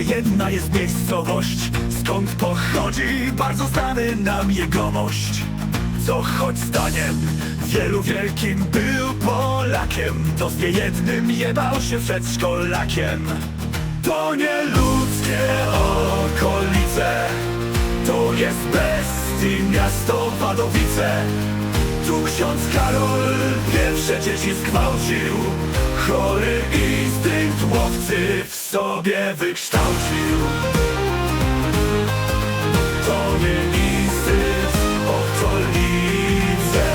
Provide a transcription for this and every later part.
jedna jest miejscowość. Skąd pochodzi? Bardzo znany nam jegomość. Co choć zdaniem wielu wielkim był Polakiem To z niejednym jebał się przedszkolakiem To nie ludzkie okolice. To jest bestii miasto Wadowice. Tu ksiądz Karol pierwsze dzieci zgwałcił. Chory instynkt łowcy sobie wykształcił. To nie instynkt, okolice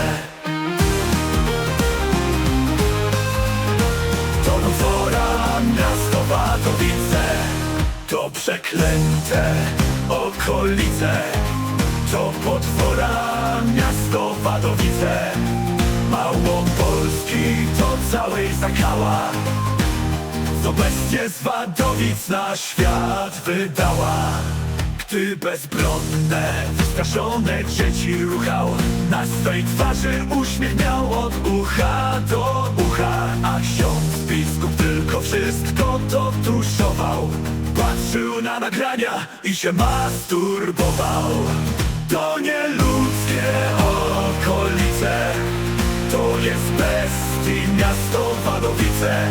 To nowora miasto Wadowice To przeklęte okolice. To potwora miasto Wadowice Małopolski to całej zakała Co bestie z Wadowic na świat wydała. Gdy bezbronne, wystraszone dzieci ruchał Na swej twarzy uśmiech miał od ucha do ucha A ksiądz biskup tylko wszystko to tuszował. Patrzył na nagrania i się masturbował. To nie ludzkie okolice To jest bestii miasto Wadowice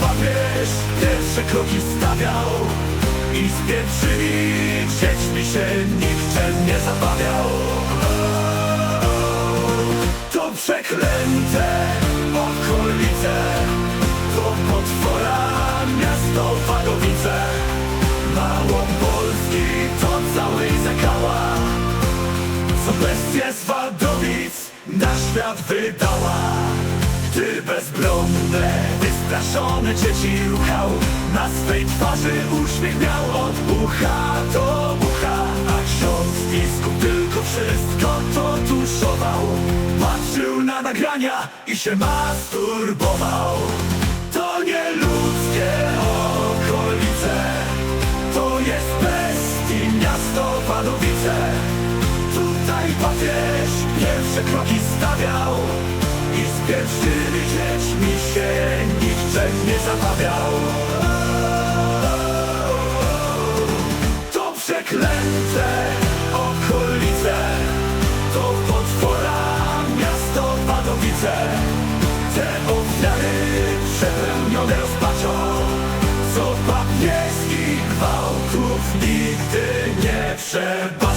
papież pierwsze kroki stawiał I z pierwszymi dziećmi się nikczemnie zabawiał. To przeklęte okolice To potwora miasto Wadowice Małopolski to całej zakała Co bestie z Wadowic na świat wydała Gdy bezbronne, wystraszone dzieci ruchał. Na swej twarzy uśmiech miał od ucha do ucha A ksiądz biskup tylko wszystko to tuszował. Patrzył na nagrania i się masturbował. To nie ludzkie okolice To jest bestii zabawiał. To przeklęte okolice To potwora miasto Wadowice. Te ofiary przepełnione rozpaczą Co papieskich gwałtów nigdy nie przebacz